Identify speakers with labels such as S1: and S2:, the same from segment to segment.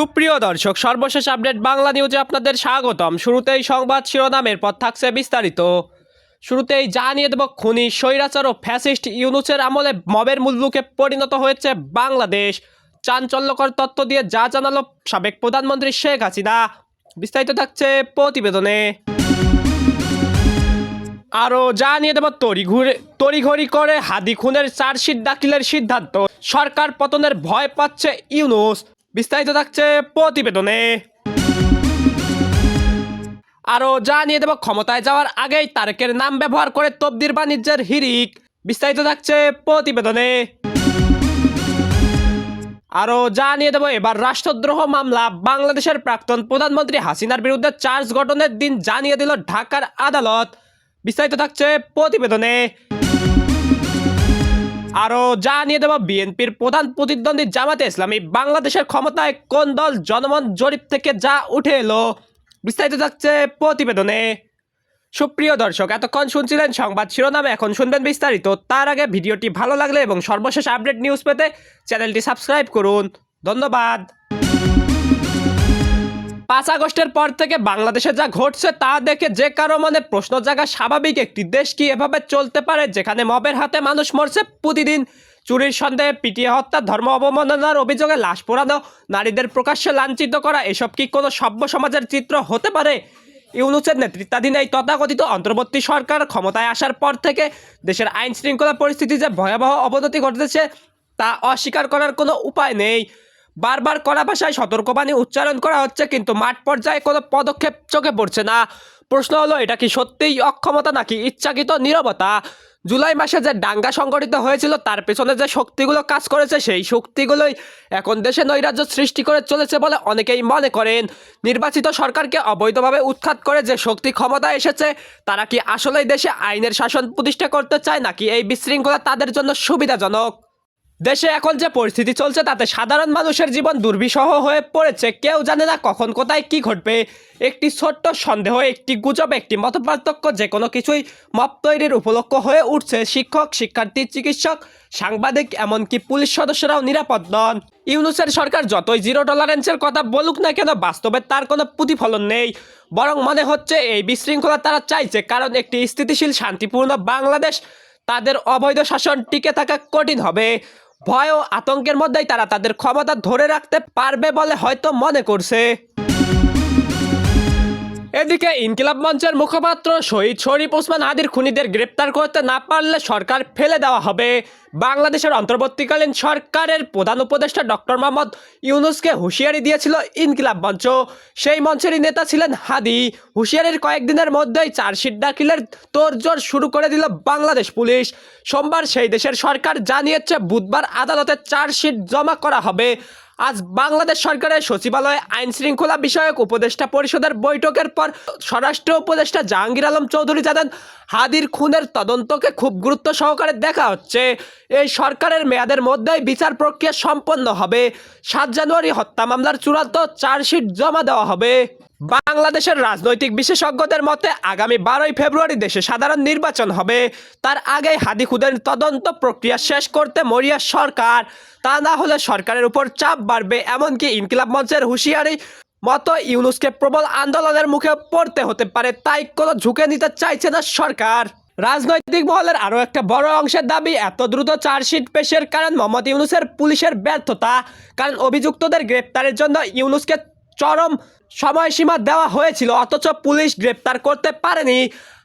S1: সুপ্রিয় দর্শক, সর্বশেষ আপডেট বাংলা নিউজে আপনাদের স্বাগতম। শুরুতেই সংবাদ শিরোনামের পর থাকছে বিস্তারিত। শুরুতেই জানিয়ে দেব খুনি স্বৈরাচার ও ফ্যাসিস্ট ইউনুসের আমলে মবের মুল্লুকে পরিণত হয়েছে বাংলাদেশ। চাঞ্চল্যকর তথ্য দিয়ে যা জানালো সাবেক প্রধানমন্ত্রী শেখ হাসিনা। বিস্তারিত থাকছে প্রতিবেদনে। আরও জানিয়ে দেব, তড়িঘুরে, তড়িঘড়ি করে হাদি খুনের চার্জশিট দাখিলের সিদ্ধান্ত। সরকার পতনের ভয় পাচ্ছে ইউনুস। বিস্তারিত থাকছে প্রতিবেদনে। আরও জানিয়ে দেব, ক্ষমতায় যাওয়ার আগেই তারেকের নাম ব্যবহার করে তবদির বাণিজ্যের হিরিক বিস্তারিত থাকছে প্রতিবেদনে। আরও জানিয়ে দেব, এবার রাষ্ট্রদ্রোহ মামলা বাংলাদেশের প্রাক্তন প্রধানমন্ত্রী হাসিনার বিরুদ্ধে চার্জ গঠনের দিন জানিয়ে দিল ঢাকার আদালত। বিস্তারিত থাকছে প্রতিবেদনে। আরও জানিয়ে দেবো, বিএনপির প্রধান প্রতিদ্বন্দ্বী জামাতে ইসলামী বাংলাদেশের ক্ষমতায় কোন দল জনমন জরিপ থেকে যা উঠে এলো? বিস্তারিত যাচ্ছে প্রতিবেদনে। সুপ্রিয় দর্শক, এতক্ষণ শুনছিলেন সংবাদ শিরোনামে, এখন শুনবেন বিস্তারিত। তার আগে ভিডিওটি ভালো লাগলে এবং সর্বশেষ আপডেট নিউজ পেতে চ্যানেলটি সাবস্ক্রাইব করুন। ধন্যবাদ। পাঁচ আগস্টের পর থেকে বাংলাদেশে যা ঘটছে তা দেখে যে কারও মনে প্রশ্ন জাগা স্বাভাবিক একটি দেশ কি এভাবে চলতে পারে, যেখানে মবের হাতে মানুষ মরছে প্রতিদিন? চুরির সন্দেহে পিটিয়ে হত্যা, ধর্ম অবমাননার অভিযোগে লাশ পোড়ানো, নারীদের প্রকাশ্যে লাঞ্ছিত করা, এসব কি কোনো সভ্য সমাজের চিত্র হতে পারে? ইউনুসের নেতৃত্বাধীন এই তথাকথিত অন্তর্বর্তী সরকার ক্ষমতায় আসার পর থেকে দেশের আইন শৃঙ্খলা পরিস্থিতি যে ভয়াবহ অবনতি ঘটেছে, তা অস্বীকার করার কোনো উপায় নেই। বারবার কড়া ভাষায় সতর্কবাণী উচ্চারণ করা হচ্ছে, কিন্তু মাঠ পর্যায়ে কোনো পদক্ষেপ চোখে পড়ছে না। প্রশ্ন হলো, এটা কি সত্যিই অক্ষমতা নাকি ইচ্ছাকৃত নীরবতা? জুলাই মাসে যে দাঙ্গা সংগঠিত হয়েছিল, তার পেছনে যে শক্তিগুলো কাজ করেছে, সেই শক্তিগুলোই এখন দেশে নৈরাজ্য সৃষ্টি করে চলেছে বলে অনেকেই মনে করেন। নির্বাচিত সরকারকে অবৈধভাবে উৎখাত করে যে শক্তি ক্ষমতা এসেছে, তারা কি আসলেই দেশে আইনের শাসন প্রতিষ্ঠা করতে চায় নাকি এই বিশৃঙ্খলা তাদের জন্য সুবিধাজনক? দেশে এখন যে পরিস্থিতি চলছে, তাতে সাধারণ মানুষের জীবন দুর্বিষহ হয়ে পড়েছে। কেউ জানে না কখন কোথায় কি ঘটবে। একটি ছোট্ট সন্দেহ, একটি গুজব, একটি মতপার্থক্য, যে কোনো কিছুই মপ তৈরির উপলক্ষ হয়ে উঠছে। শিক্ষক, শিক্ষার্থী, চিকিৎসক, সাংবাদিক, এমনকি পুলিশ সদস্যরাও নিরাপদ নন। ইউনুসের সরকার যতই জিরো টলারেন্সের কথা বলুক না কেন, বাস্তবে তার কোনো প্রতিফলন নেই। বরং মনে হচ্ছে, এই বিশৃঙ্খলা তারা চাইছে, কারণ একটি স্থিতিশীল, শান্তিপূর্ণ বাংলাদেশ। তাদের অবৈধ শাসন টিকে থাকা কঠিন হবে। ভয় ও আতঙ্কের মধ্যেই তারা তাদের ক্ষমতা ধরে রাখতে পারবে বলে হয়তো মনে করছে। এদিকে ইনকিলাব মঞ্চের মুখপাত্র শহীদ শরীফ ওসমান আদির খুনিদের গ্রেপ্তার করতে না পারলে সরকার ফেলে দেওয়া হবে। বাংলাদেশের অন্তর্বর্তীকালীন সরকারের প্রধান উপদেষ্টা ডক্টর মোহাম্মদ ইউনুসকে হুঁশিয়ারি দিয়েছিল ইনকিলাব মঞ্চ। সেই মঞ্চেরই নেতা ছিলেন হাদি। হুঁশিয়ারির কয়েকদিনের মধ্যেই চার্জশিট দাখিলের তোড়জোড় শুরু করে দিল বাংলাদেশ পুলিশ। সোমবার সেই দেশের সরকার জানিয়েছে, বুধবার আদালতে চার্জশিট জমা করা হবে। আজ বাংলাদেশ সরকারের সচিবালয়ে আইন শৃঙ্খলা বিষয়ক উপদেষ্টা পরিষদের বৈঠকের পর স্বরাষ্ট্র উপদেষ্টা জাহাঙ্গীর আলম চৌধুরী জানান, হাদির খুনের তদন্তকে খুব গুরুত্ব সহকারে দেখা হচ্ছে। এই সরকারের মেয়াদের মধ্যেই বিচার প্রক্রিয়া সম্পন্ন হবে। সাত জানুয়ারি হত্যা মামলার চূড়ান্ত চার্জশিট জমা দেওয়া হবে। বাংলাদেশের রাজনৈতিক বিশেষজ্ঞদের মতে, আগামী বারোই ফেব্রুয়ারি দেশে সাধারণ নির্বাচন হবে। তার আগেই হাদি খুদের তদন্ত প্রক্রিয়া শেষ করতে মরিয়া সরকার। তা না হলে সরকারের উপর চাপ বাড়বে, এমনকি ইনকিলাব মঞ্চের হুঁশিয়ারি মতো ইউনুসকে প্রবল আন্দোলনের মুখে পড়তে হতে পারে, তাই কোনো ঝুঁকে নিতে চাইছে না সরকার। রাজনৈতিক মহলের আরও একটা বড় অংশের দাবি, এত দ্রুত চার্জশিট পেশের কারণ মোহাম্মদ ইউনুসের পুলিশের ব্যর্থতা। কারণ অভিযুক্তদের গ্রেপ্তারের জন্য ইউনুসকে চরম সময়সীমা দেওয়া হয়েছিল, অথচ পুলিশ গ্রেপ্তার করতে পারেনি।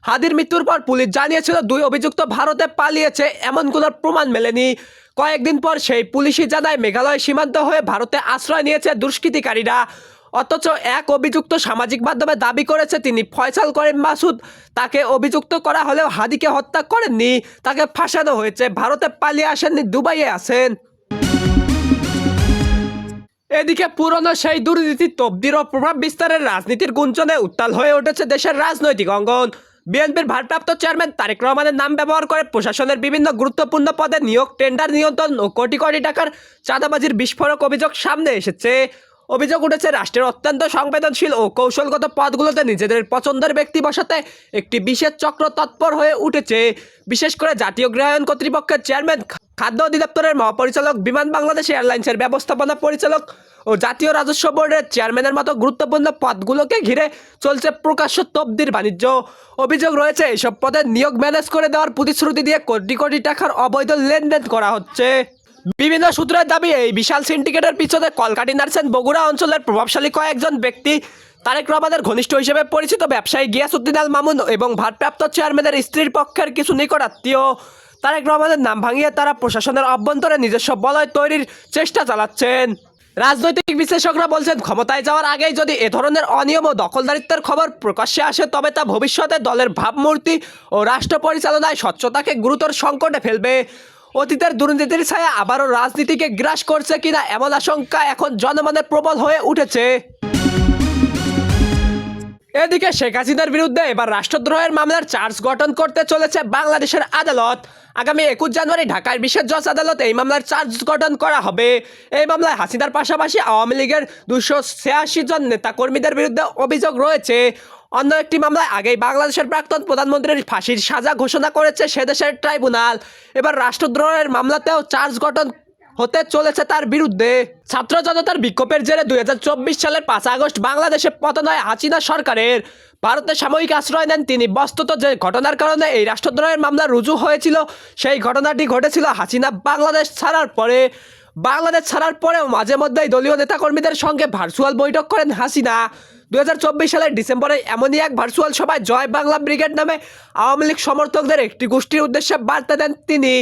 S1: হাদির মৃত্যুর পর পুলিশ জানিয়েছিল, দুই অভিযুক্ত ভারতে পালিয়েছে এমন কোনো প্রমাণ মেলেনি। কয়েকদিন পর সেই পুলিশই জানায়, মেঘালয় সীমান্ত হয়ে ভারতে আশ্রয় নিয়েছে দুষ্কৃতিকারীরা। অথচ এক অভিযুক্ত সামাজিক মাধ্যমে দাবি করেছে, তিনি ফয়সাল করিম মাসুদ। তাকে অভিযুক্ত করা হলেও হাদিকে হত্যা করেননি, তাকে ফাঁসানো হয়েছে, ভারতে পালিয়ে আসেননি, দুবাইয়ে আছেন। এদিকে পুরনো সেই দুর্নীতি তবদির ও প্রভাব বিস্তারের রাজনীতির গুঞ্জনে উত্তাল হয়ে উঠেছে দেশের রাজনৈতিক অঙ্গন। বিএনপির ভারপ্রাপ্ত চেয়ারম্যান তারেক রহমানের নাম ব্যবহার করে প্রশাসনের বিভিন্ন গুরুত্বপূর্ণ পদে নিয়োগ, টেন্ডার নিয়ন্ত্রণ ও কোটি কোটি টাকার চাঁদাবাজির বিস্ফোরক অভিযোগ সামনে এসেছে। অভিযোগ উঠেছে, রাষ্ট্রের অত্যন্ত সংবেদনশীল ও কৌশলগত পদগুলোতে নিজেদের পছন্দের ব্যক্তি বসাতে একটি বিশেষ চক্র তৎপর হয়ে উঠেছে। বিশেষ করে জাতীয় গৃহায়ণ কর্তৃপক্ষের চেয়ারম্যান, খাদ্য অধিদপ্তরের মহাপরিচালক, বিমান বাংলাদেশ এয়ারলাইন্সের ব্যবস্থাপনা পরিচালক ও জাতীয় রাজস্ব বোর্ডের চেয়ারম্যানের মতো গুরুত্বপূর্ণ পদগুলোকে ঘিরে চলছে প্রকাশ্য তবদির বাণিজ্য। অভিযোগ রয়েছে, এসব পদে নিয়োগ ম্যানেজ করে দেওয়ার প্রতিশ্রুতি দিয়ে কোটি কোটি টাকার অবৈধ লেনদেন করা হচ্ছে। বিভিন্ন সূত্রের দাবি, এই বিশাল সিন্ডিকেটের পিছনে কলকাটি নার্সেন বগুড়া অঞ্চলের প্রভাবশালী কয়েকজন ব্যক্তি। তারেক রহমানের ঘনিষ্ঠ হিসেবে পরিচিত ব্যবসায়ী গিয়াসুদ্দিন আল মামুন এবং ভারপ্রাপ্ত চেয়ারম্যানের স্ত্রীর পক্ষের কিছু নিকট আত্মীয়। তারেক রহমানের নাম ভাঙিয়ে তারা প্রশাসনের অভ্যন্তরে নিজস্ব বলয় তৈরির চেষ্টা চালাচ্ছেন। রাজনৈতিক বিশ্লেষকরা বলছেন, ক্ষমতায় যাওয়ার আগেই যদি এ ধরনের অনিয়ম ও দখলদারিত্বের খবর প্রকাশ্যে আসে, তবে তা ভবিষ্যতে দলের ভাবমূর্তি ও রাষ্ট্র পরিচালনায় স্বচ্ছতাকে গুরুতর সংকটে ফেলবে। অতীতের দুর্নীতির ছায়া আবারও রাজনীতিকে গ্রাস করছে কিনা এমন আশঙ্কা এখন জনমনের প্রবল হয়ে উঠেছে। এদিকে শেখ হাসিনার বিরুদ্ধে এবার রাষ্ট্রদ্রোহের মামলার চার্জ গঠন করতে চলেছে বাংলাদেশের আদালত। আগামী একুশ জানুয়ারি ঢাকার বিশেষ জজ আদালত এই মামলার চার্জ গঠন করা হবে। এই মামলায় হাসিনার পাশাপাশি আওয়ামী লীগের দুশো ছিয়াশি জন নেতাকর্মীদের বিরুদ্ধে অভিযোগ রয়েছে। অন্য একটি মামলায় আগেই বাংলাদেশের প্রাক্তন প্রধানমন্ত্রীর ফাঁসির সাজা ঘোষণা করেছে সে দেশের ট্রাইব্যুনাল। এবার রাষ্ট্রদ্রোহের মামলাতেও চার্জ গঠন হতে চলেছে তার বিরুদ্ধে। ছাত্র জনতার বিক্ষোভের জেরে দুই সালের পাঁচ আগস্ট বাংলাদেশে পতন হয় হাসিনা সরকারের ভারতে সাময়িক আশ্রয় নেন তিনি। বস্তুত যে ঘটনার কারণে এই রাষ্ট্রদ্রোহের মামলা রুজু হয়েছিল, সেই ঘটনাটি ঘটেছিল হাসিনা বাংলাদেশ ছাড়ার পরে। বাংলাদেশ ছাড়ার পরেও মাঝে মধ্যেই দলীয় নেতাকর্মীদের সঙ্গে ভার্চুয়াল বৈঠক করেন হাসিনা। দু হাজার চব্বিশ সালের ডিসেম্বরে এমনই এক ভার্চুয়াল সভায় জয় বাংলা ব্রিগেড নামে আওয়ামী লীগ সমর্থকদের একটি গোষ্ঠীর উদ্দেশ্যে বার্তা দেন তিনি।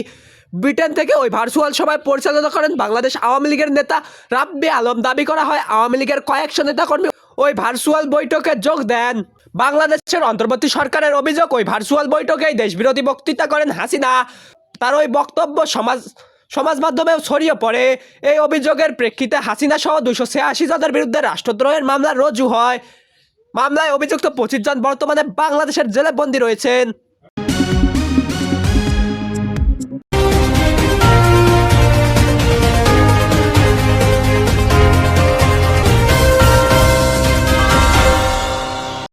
S1: ব্রিটেন থেকে ওই ভার্চুয়াল সভায় পরিচালনা করেন বাংলাদেশ আওয়ামী লীগের নেতা রাব্বি আলম। দাবি করা হয় আওয়ামী লীগের কয়েকশো নেতাকর্মী ওই ভার্চুয়াল বৈঠকে যোগ দেন। বাংলাদেশের অন্তর্বর্তী সরকারের অভিযোগ, ওই ভার্চুয়াল বৈঠকেই দেশবিরোধী বক্তৃতা করেন হাসিনা। তার ওই বক্তব্য সমাজ সমাজ মাধ্যমেও ছড়িয়ে পড়ে। এই অভিযোগের প্রেক্ষিতে হাসিনা সহ দুশো ছিয়াশি জনের বিরুদ্ধে রাষ্ট্রদ্রোহের মামলা রুজু হয়। মামলায় অভিযুক্ত পঁচিশ জন বর্তমানে বাংলাদেশের জেলে বন্দী রয়েছেন।